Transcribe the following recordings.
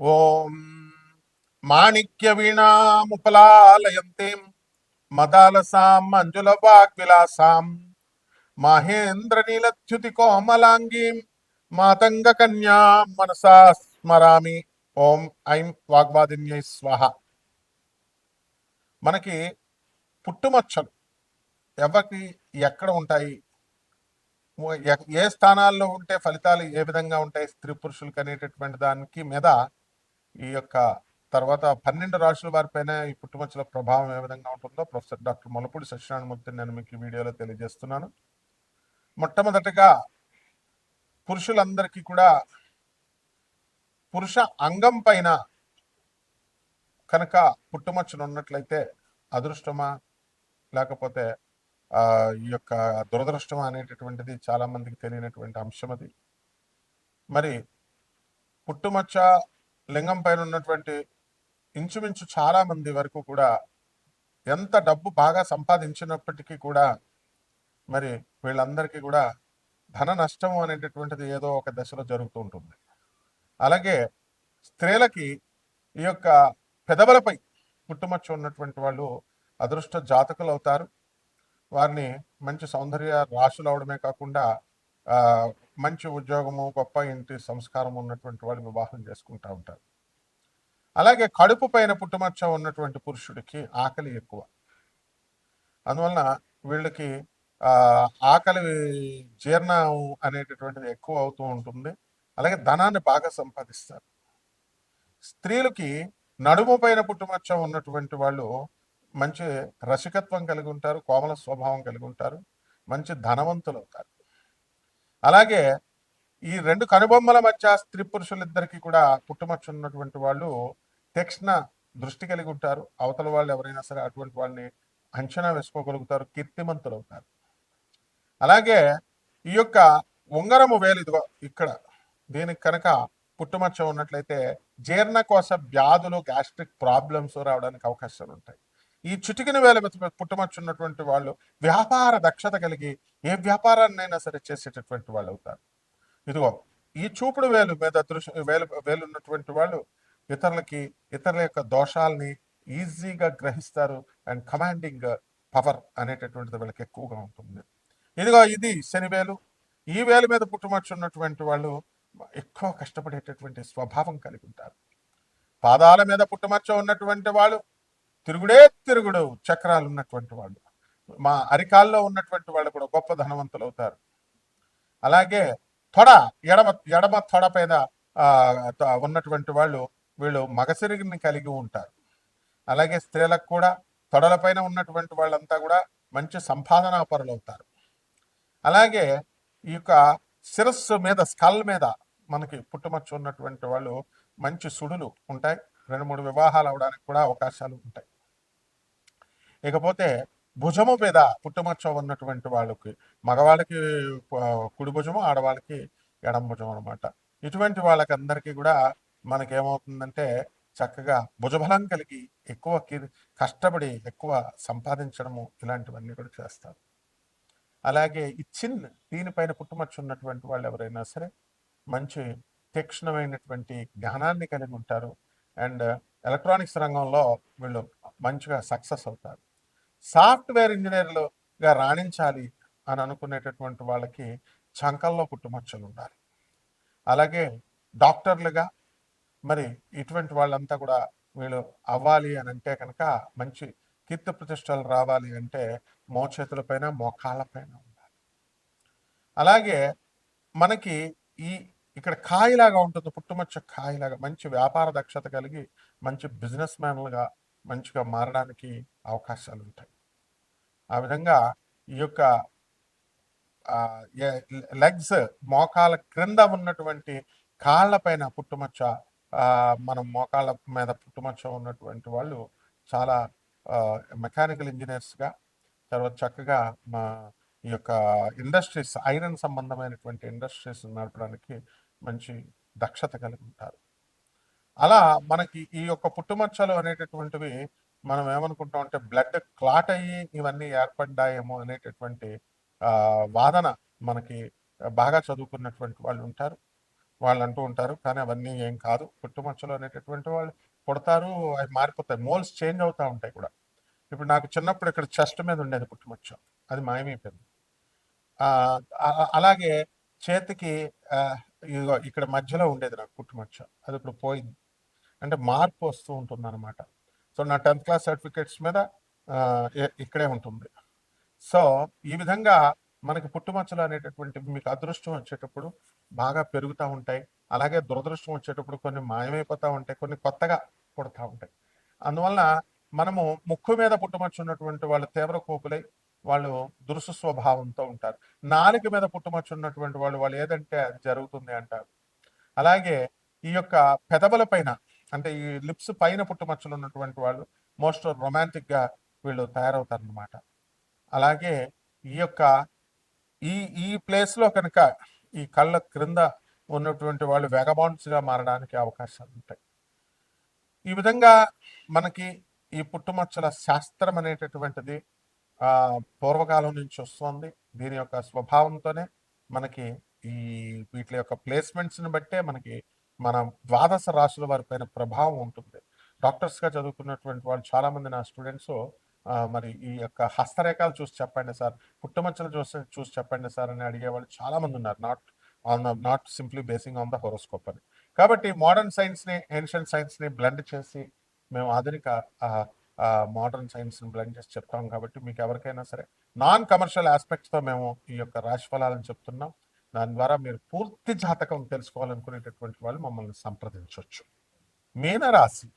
ఓం మాణిక్య వీణాముపలాలయంతీం మదాలసాం మంజుల వాగ్విలాసాం మహేంద్ర నీలచ్యుతి కోమలాంగీం మాతంగ కన్యా మనసా స్మరామి. ఓం ఐం వాగ్వాదిన్యై స్వాహ. మనకి పుట్టుమచ్చలు ఎవరికి ఎక్కడ ఉంటాయి? ఏ స్థానాల్లో ఉంటే ఫలితాలు ఏ విధంగా ఉంటాయి? స్త్రీ పురుషులకు అనేటటువంటి దానికి మీద ఈ యొక్క తర్వాత పన్నెండు రాశుల వారిపైన ఈ పుట్టుమచ్చల ప్రభావం ఏ విధంగా ఉంటుందో ప్రొఫెసర్ డాక్టర్ మొలపూడి సత్యనారాయణమూర్తి నేను మీకు వీడియోలో తెలియజేస్తున్నాను. మొట్టమొదటిగా పురుషులందరికీ కూడా పురుష అంగం పైన కనుక పుట్టుమచ్చలు ఉన్నట్లయితే అదృష్టమా? లేకపోతే ఈ యొక్క దురదృష్టం అనేటటువంటిది చాలా మందికి తెలియనటువంటి అంశం అది మరి పుట్టుమచ్చ లింగం పైన ఉన్నటువంటి ఇంచుమించు చాలా మంది వరకు కూడా ఎంత డబ్బు బాగా సంపాదించినప్పటికీ కూడా మరి వీళ్ళందరికీ కూడా ధన నష్టం అనేటటువంటిది ఏదో ఒక దశలో జరుగుతూ ఉంటుంది. అలాగే స్త్రీలకి ఈ యొక్క పెదవులపై పుట్టుమచ్చ ఉన్నటువంటి వాళ్ళు అదృష్ట జాతకులు అవుతారు. వారిని మంచి సౌందర్య రాశులు అవడమే కాకుండా మంచి ఉద్యోగము గొప్ప ఇంటి సంస్కారం ఉన్నటువంటి వాళ్ళు వివాహం చేసుకుంటూ ఉంటారు. అలాగే కడుపు పైన పుట్టుమచ్చ ఉన్నటువంటి పురుషుడికి ఆకలి ఎక్కువ. అందువలన వీళ్ళకి ఆకలి జీర్ణం అనేటటువంటిది ఎక్కువ అవుతూ ఉంటుంది. అలాగే ధనాన్ని బాగా సంపాదిస్తారు. స్త్రీలకి నడుము పైన పుట్టుమచ్చ ఉన్నటువంటి వాళ్ళు మంచి రసికత్వం కలిగి ఉంటారు కోమల స్వభావం కలిగి ఉంటారు మంచి ధనవంతులు అవుతారు. అలాగే ఈ రెండు కనుబొమ్మల మధ్య స్త్రీ పురుషులిద్దరికీ కూడా పుట్టుమచ్చ ఉన్నటువంటి వాళ్ళు తక్షణ దృష్టి కలిగి ఉంటారు. అవతల వాళ్ళు ఎవరైనా సరే అటువంటి వాళ్ళని అంచనా వేసుకోగలుగుతారు. కీర్తిమంతులు అవుతారు. అలాగే ఈ యొక్క ఉంగరము వేలు ఇదిగో ఇక్కడ. దీనికి కనుక పుట్టుమచ్చ ఉన్నట్లయితే జీర్ణకోశ వ్యాధులు గ్యాస్ట్రిక్ ప్రాబ్లమ్స్ రావడానికి అవకాశాలు ఉంటాయి. ఈ చిటికిన వేల పుట్టుమచ్చ ఉన్నటువంటి వాళ్ళు వ్యాపార దక్షత కలిగి ఏ వ్యాపారాన్నైనా సరే చేసేటటువంటి వాళ్ళు అవుతారు ఇదిగో ఈ చూపుడు వేలు మీద దృశ్య వేలు వేలు ఉన్నటువంటి వాళ్ళు ఇతరులకి ఇతరుల యొక్క దోషాలని ఈజీగా గ్రహిస్తారు అండ్ కమాండింగ్ పవర్ అనేటటువంటిది వీళ్ళకి ఎక్కువగా ఉంటుంది. ఇదిగో ఇది శనివేలు ఈ వేలు మీద పుట్టుమచ్చ ఉన్నటువంటి వాళ్ళు ఎక్కువ కష్టపడేటటువంటి స్వభావం కలిగి ఉంటారు. పాదాల మీద పుట్టుమచ్చ ఉన్నటువంటి వాళ్ళు తిరుగుడే తిరుగుడు చక్రాలు ఉన్నటువంటి వాళ్ళు. మా అరికాల్లో ఉన్నటువంటి వాళ్ళు కూడా గొప్ప ధనవంతులు అవుతారు అలాగే తొడ ఎడమ ఎడమ తొడ పైన ఉన్నటువంటి వాళ్ళు వీళ్ళు మగసిరిగిని కలిగి ఉంటారు. అలాగే స్త్రీలకు కూడా తొడలపైన ఉన్నటువంటి వాళ్ళంతా కూడా మంచి సంపాదనా పరులు అవుతారు అలాగే ఈ యొక్క శిరస్సు మీద స్కల్ మీద మనకి పుట్టుమచ్చు ఉన్నటువంటి వాళ్ళు మంచి సుడులు ఉంటాయి. రెండు మూడు వివాహాలు అవడానికి కూడా అవకాశాలు ఉంటాయి. ఇకపోతే భుజము మీద పుట్టుమచ్చ ఉన్నటువంటి వాళ్ళకి మగవాళ్ళకి కుడి భుజము ఆడవాళ్ళకి ఎడం భుజం అనమాట ఇటువంటి వాళ్ళకి అందరికీ కూడా మనకేమవుతుందంటే చక్కగా భుజబలం కలిగి ఎక్కువ కష్టపడి ఎక్కువ సంపాదించడము ఇలాంటివన్నీ కూడా చేస్తారు. అలాగే ఈ చిన్ దీనిపైన పుట్టుమచ్చు ఉన్నటువంటి వాళ్ళు ఎవరైనా సరే మంచి తీక్షణమైనటువంటి జ్ఞానాన్ని కలిగి ఉంటారు. అండ్ ఎలక్ట్రానిక్స్ రంగంలో వీళ్ళు మంచిగా సక్సెస్ అవుతారు. సాఫ్ట్వేర్ ఇంజనీర్లుగా రాణించాలి అని అనుకునేటటువంటి వాళ్ళకి చంకల్లో పుట్టుమచ్చలు ఉండాలి. అలాగే డాక్టర్లుగా మరి ఇటువంటి వాళ్ళంతా కూడా వీళ్ళు అవ్వాలి అని అంటే కనుక మంచి కీర్తి ప్రతిష్టలు రావాలి అంటే మోచేతుల పైన పైన ఉండాలి. అలాగే మనకి ఈ ఇక్కడ కాయలాగా ఉంటుంది పుట్టుమచ్చ కాయలాగా మంచి వ్యాపార దక్షత కలిగి మంచి బిజినెస్ మ్యాన్లుగా మంచిగా మారడానికి అవకాశాలు ఉంటాయి. ఆ విధంగా ఈ యొక్క లెగ్స్ మోకాల క్రింద ఉన్నటువంటి కాళ్ళపైన పుట్టుమచ్చ మనం మోకాళ్ళ మీద పుట్టుమచ్చ ఉన్నటువంటి వాళ్ళు చాలా మెకానికల్ ఇంజనీర్స్గా తర్వాత చక్కగా మా ఈ యొక్క ఇండస్ట్రీస్ ఐరన్ సంబంధమైనటువంటి ఇండస్ట్రీస్ నడపడానికి మంచి దక్షత కలిగి ఉంటారు అలా మనకి ఈ యొక్క పుట్టుమచ్చలు అనేటటువంటివి మనం ఏమనుకుంటాం అంటే బ్లడ్ క్లాట్ అయ్యి ఇవన్నీ ఏర్పడ్డాయేమో అనేటటువంటి వాదన మనకి బాగా చదువుకున్నటువంటి వాళ్ళు ఉంటారు. వాళ్ళు అంటూ ఉంటారు. కానీ అవన్నీ ఏం కాదు. పుట్టుమచ్చలు అనేటటువంటి వాళ్ళు పుడతారు అవి మారిపోతాయి. మోల్స్ చేంజ్ అవుతూ ఉంటాయి కూడా. ఇప్పుడు నాకు చిన్నప్పుడు ఇక్కడ చెస్ట్ మీద ఉండేది పుట్టుమచ్చ అది మాయమైపోయింది. అలాగే చేతికి ఇక్కడ మధ్యలో ఉండేది నాకు పుట్టుమచ్చ అది ఇప్పుడు పోయింది. అంటే మార్పు వస్తూ ఉంటుంది అనమాట సో నా టెన్త్ క్లాస్ సర్టిఫికేట్స్ మీద ఇక్కడే ఉంటుంది. సో ఈ విధంగా మనకి పుట్టుమచ్చలు అనేటటువంటి మీకు అదృష్టం వచ్చేటప్పుడు బాగా పెరుగుతూ ఉంటాయి. అలాగే దురదృష్టం వచ్చేటప్పుడు కొన్ని మాయమైపోతూ ఉంటాయి. కొన్ని కొత్తగా పుడతా ఉంటాయి. అందువలన మనము ముక్కు మీద పుట్టుమచ్చ ఉన్నటువంటి వాళ్ళు తీవ్ర కోపులై వాళ్ళు దురుసు స్వభావంతో ఉంటారు. నాలుక మీద పుట్టుమచ్చ ఉన్నటువంటి వాళ్ళు వాళ్ళు ఏదంటే అది జరుగుతుంది అంటారు. అలాగే ఈ యొక్క పెదవుల పైన అంటే ఈ లిప్స్ పైన పుట్టుమచ్చలు ఉన్నటువంటి వాళ్ళు మోస్ట్ రొమాంటిక్గా వీళ్ళు తయారవుతారు అనమాట అలాగే ఈ యొక్క ఈ ఈ ప్లేస్లో కనుక ఈ కళ్ళ క్రింద ఉన్నటువంటి వాళ్ళు వెగబౌండ్స్గా మారడానికి అవకాశాలు ఉంటాయి. ఈ విధంగా మనకి ఈ పుట్టుమచ్చల శాస్త్రం అనేటటువంటిది పూర్వకాలం నుంచి వస్తుంది. దీని యొక్క స్వభావంతోనే మనకి ఈ వీటి యొక్క ప్లేస్మెంట్స్ని బట్టే మనకి మన ద్వాదశ రాశుల వారి పైన ప్రభావం ఉంటుంది. డాక్టర్స్గా చదువుకున్నటువంటి వాళ్ళు చాలామంది నా స్టూడెంట్స్ మరి ఈ యొక్క హస్తరేఖలు చూసి చెప్పండి సార్. పుట్టుమచ్చలు చూసి చూసి చెప్పండి సార్ అని అడిగేవాళ్ళు చాలా మంది ఉన్నారు. Not on the not simply basing on the horoscope అని. కాబట్టి మోడర్న్ సైన్స్ని ఏన్షియంట్ సైన్స్ని బ్లెండ్ చేసి మేము ఆధునిక మోడర్న్ సైన్స్ని బ్లెండ్ చేసి చెప్తాం కాబట్టి మీకు ఎవరికైనా సరే నాన్ కమర్షియల్ ఆస్పెక్ట్స్తో మేము ఈ యొక్క రాశి ఫలాలను చెప్తున్నాం. దాని ద్వారా మీరు పూర్తి జాతకం తెలుసుకోవాలనుకునేటటువంటి వాళ్ళు మమ్మల్ని సంప్రదించవచ్చు. మీనరాశి.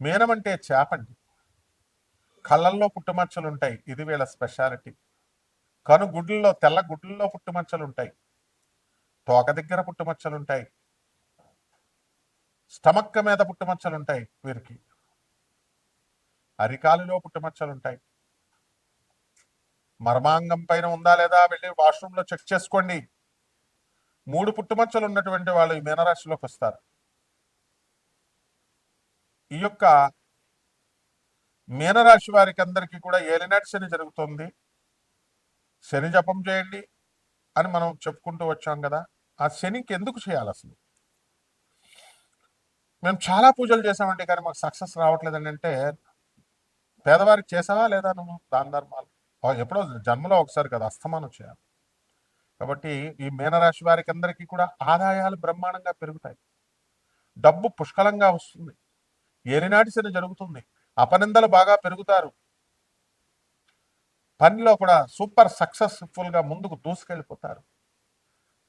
మీనం అంటే చేపండి. కళ్ళల్లో పుట్టుమచ్చలు ఉంటాయి ఇది వీళ్ళ స్పెషాలిటీ. కను గుడ్లలో తెల్ల గుడ్లలో పుట్టుమచ్చలు ఉంటాయి తోక దగ్గర పుట్టుమచ్చలు ఉంటాయి స్టమక్ మీద పుట్టుమచ్చలు ఉంటాయి వీరికి. అరికాలులో పుట్టుమచ్చలు ఉంటాయి మర్మాంగం పైన ఉందా లేదా వెళ్ళి వాష్రూమ్లో చెక్ చేసుకోండి. మూడు పుట్టుమచ్చలు ఉన్నటువంటి వాళ్ళు ఈ మీనరాశిలోకి వస్తారు ఈ యొక్క మీనరాశి వారికి అందరికీ కూడా ఏలినాటి శని జరుగుతుంది? శని జపం చేయండి అని మనం చెప్పుకుంటూ వచ్చాం కదా ఆ శనికి ఎందుకు చేయాలి అసలు? మేము చాలా పూజలు చేసామండి కానీ మాకు సక్సెస్ రావట్లేదండి అంటే పేదవారికి చేసావా లేదా నువ్వు దాన ధర్మాలు? ఎప్పుడో జన్మలో ఒకసారి కదా అస్తమానం చేయాలి. కాబట్టి ఈ మీనరాశి వారికి అందరికీ కూడా ఆదాయాలు బ్రహ్మాండంగా పెరుగుతాయి. డబ్బు పుష్కలంగా వస్తుంది. ఏలినాటి శని జరుగుతుంది. అపనిందలు బాగా పెరుగుతారు. పనిలో కూడా సూపర్ సక్సెస్ఫుల్గా ముందుకు దూసుకెళ్ళిపోతారు.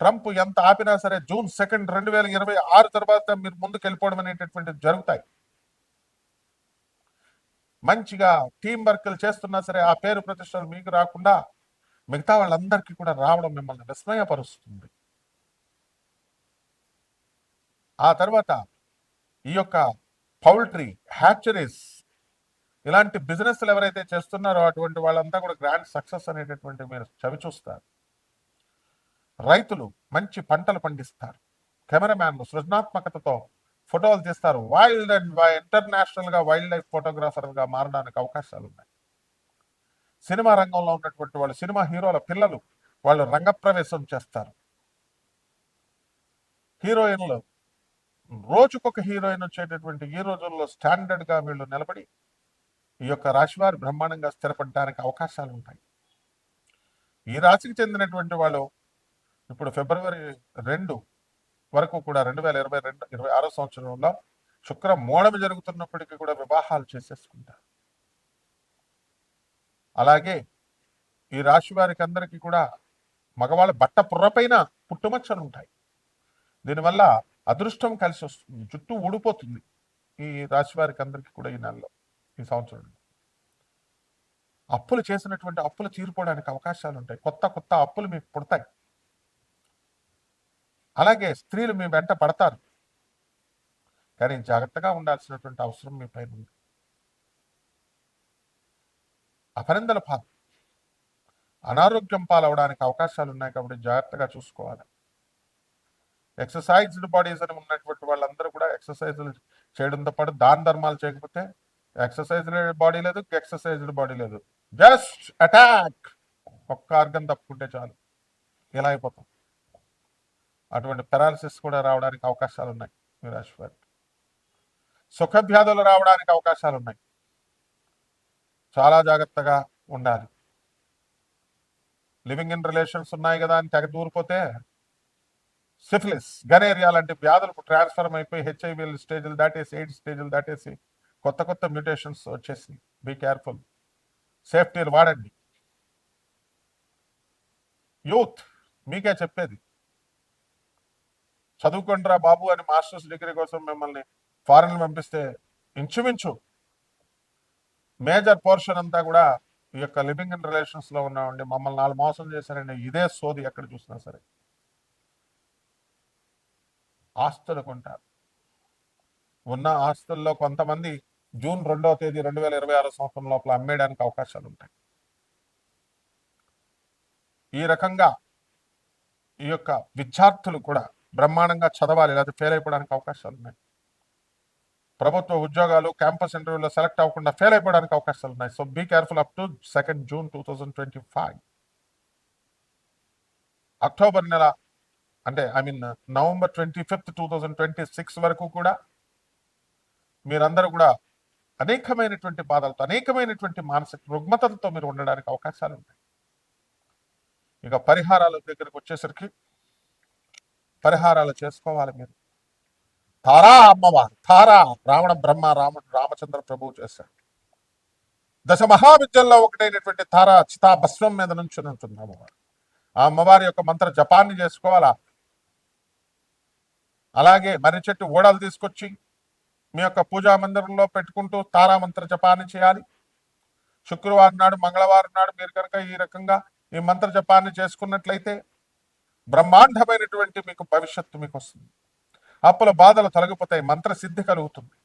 ట్రంప్ ఎంత ఆపినా సరే జూన్ సెకండ్ రెండు వేల ఇరవై ఆరు తర్వాత మీరు ముందుకు వెళ్ళిపోవడం అనేటటువంటిది జరుగుతాయి. మంచిగా టీం వర్క్లు చేస్తున్నా సరే ఆ పేరు ప్రతిష్టలు మీకు రాకుండా మిగతా వాళ్ళందరికీ కూడా రావడం మిమ్మల్ని విస్మయపరుస్తుంది. ఆ తర్వాత ఈ యొక్క పౌల్ట్రీ హ్యాచరీస్ ఇలాంటి బిజినెస్లు ఎవరైతే చేస్తున్నారో అటువంటి వాళ్ళంతా కూడా గ్రాండ్ సక్సెస్ అనేటటువంటి మీరు చవి చూస్తారు. రైతులు మంచి పంటలు పండిస్తారు. కెమెరామ్యాన్లు సృజనాత్మకతతో ఫోటోలు తీస్తారు. వైల్డ్ అండ్ ఇంటర్నేషనల్గా వైల్డ్ లైఫ్ ఫోటోగ్రాఫర్గా మారడానికి అవకాశాలు ఉన్నాయి. సినిమా రంగంలో ఉన్నటువంటి వాళ్ళు సినిమా హీరోల పిల్లలు వాళ్ళు రంగప్రవేశం చేస్తారు. హీరోయిన్లు రోజుకొక హీరోయిన్ వచ్చేటటువంటి ఈ రోజుల్లో స్టాండర్డ్గా వీళ్ళు నిలబడి ఈ యొక్క రాశివారు బ్రహ్మాండంగా స్థిరపడడానికి అవకాశాలు ఉంటాయి. ఈ రాశికి చెందినటువంటి వాళ్ళు ఇప్పుడు ఫిబ్రవరి రెండు వరకు కూడా రెండు వేల ఇరవై రెండు ఇరవై ఆరో సంవత్సరంలో శుక్ర మోడమి జరుగుతున్నప్పటికీ కూడా వివాహాలు చేసేసుకుంటారు. అలాగే ఈ రాశి వారికి అందరికీ కూడా మగవాళ్ళ బట్ట పుర్రపైన పుట్టుమచ్చలు ఉంటాయి. దీనివల్ల అదృష్టం కలిసి వస్తుంది జుట్టు ఊడిపోతుంది ఈ రాశి వారికి అందరికీ కూడా ఈ నెలలో. ఈ సంవత్సరం. అప్పులు చేసినటువంటి అప్పులు తీరిపోవడానికి అవకాశాలు ఉంటాయి కొత్త కొత్త అప్పులు మీకు పుడతాయి. అలాగే స్త్రీలు మీ వెంట పడతారు. కానీ జాగ్రత్తగా ఉండాల్సినటువంటి అవసరం మీ పైన ఉంది. అపరిందల పాలు. అనారోగ్యం పాలవడానికి అవకాశాలు ఉన్నాయి కాబట్టి జాగ్రత్తగా చూసుకోవాలి. ఎక్సర్సైజ్డ్ బాడీస్ అని ఉన్నటువంటి వాళ్ళందరూ కూడా ఎక్సర్సైజ్లు చేయడంతో పాటు దాన ధర్మాలు చేయకపోతే ఎక్సర్సైజ్ బాడీ లేదు ఎక్సర్సైజ్డ్ బాడీ లేదు. Just attack! ఒక్క ఆర్గన్ తప్పుకుంటే చాలు. ఇలా అయిపోతాం. అటువంటి పెరాలసిస్ కూడా రావడానికి అవకాశాలు ఉన్నాయి మీ రాశి వారికి సుఖ వ్యాధులు రావడానికి అవకాశాలు ఉన్నాయి చాలా జాగ్రత్తగా ఉండాలి. లివింగ్ ఇన్ రిలేషన్స్ ఉన్నాయి కదా అని తెగ దూరిపోతే సిఫిలిస్ గనేరియా లాంటి వ్యాధులకు ట్రాన్స్ఫర్మ్ అయిపోయి హెచ్ఐవి స్టేజ్లు దాటేసి ఎయిడ్స్ స్టేజ్లు దాటేసి కొత్త కొత్త మ్యూటేషన్స్ వచ్చేసి బీ కేర్ఫుల్ సేఫ్టీలు వాడండి. యూత్ మీకే చెప్పేది. చదువుకుంటారా బాబు అని మాస్టర్స్ డిగ్రీ కోసం మిమ్మల్ని ఫారెన్ పంపిస్తే ఇంచుమించు మేజర్ పోర్షన్ అంతా కూడా ఈ యొక్క లివింగ్ ఇన్ రిలేషన్స్లో ఉన్నామండి. మమ్మల్ని నాలుగు మోసం చేశారండి ఇదే సోది ఎక్కడ చూసినా సరే. ఆస్తులు కొంటారు. ఉన్న ఆస్తుల్లో కొంతమంది జూన్ రెండవ తేదీ రెండు వేల ఇరవై ఆరు సంవత్సరం లోపల అమ్మేయడానికి అవకాశాలు ఉంటాయి ఈ రకంగా ఈ యొక్క విద్యార్థులు కూడా బ్రహ్మాండంగా చదవాలి లేదా ఫెయిల్ అయిపోవడానికి అవకాశాలు ఉన్నాయి ప్రభుత్వ ఉద్యోగాలు క్యాంపస్ ఇంటర్వ్యూలో సెలెక్ట్ అవ్వకుండా ఫెయిల్ అయిపోవడానికి అవకాశాలు ఉన్నాయి so be careful up to second June two thousand twenty five October నెల అంటే I mean November twenty fifth two thousand twenty six వరకు కూడా మీరందరూ కూడా అనేకమైనటువంటి బాధలతో అనేకమైనటువంటి మానసిక రుగ్మతలతో మీరు ఉండడానికి అవకాశాలు ఉన్నాయి ఇక పరిహారాల దగ్గరకు వచ్చేసరికి పరిహారాలు చేసుకోవాలి మీరు. తారా అమ్మవారు తారా రావణ బ్రహ్మ రాముడు రామచంద్ర ప్రభువు చేశాడు. దశ మహావిద్యల్లో ఒకటైనటువంటి తారా చితాభస్వం మీద నుంచి ఉంటుంది అమ్మవారు. ఆ అమ్మవారి యొక్క మంత్ర జపాన్ని చేసుకోవాలా? అలాగే మర్రి చెట్టు ఓడలు తీసుకొచ్చి మీ యొక్క పూజా మందిరంలో పెట్టుకుంటూ తారా మంత్ర జపాన్ని చేయాలి. శుక్రవారం నాడు మంగళవారం నాడు మీరు కనుక ఈ రకంగా ఈ మంత్ర జపాన్ని చేసుకున్నట్లయితే బ్రహ్మాండమైనటువంటి మీకు భవిష్యత్తు మీకు వస్తుంది. అప్పుల బాధలు తొలగిపోతాయి మంత్ర సిద్ధి కలుగుతుంది.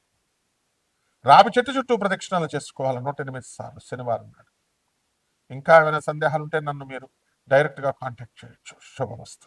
రావి చెట్టు చుట్టూ ప్రదక్షిణలు చేసుకోవాలి నూట ఎనిమిది సార్లు శనివారం నాడు. ఇంకా ఏమైనా సందేహాలు ఉంటే నన్ను మీరు డైరెక్ట్గా కాంటాక్ట్ చేయొచ్చు. శుభమస్తు.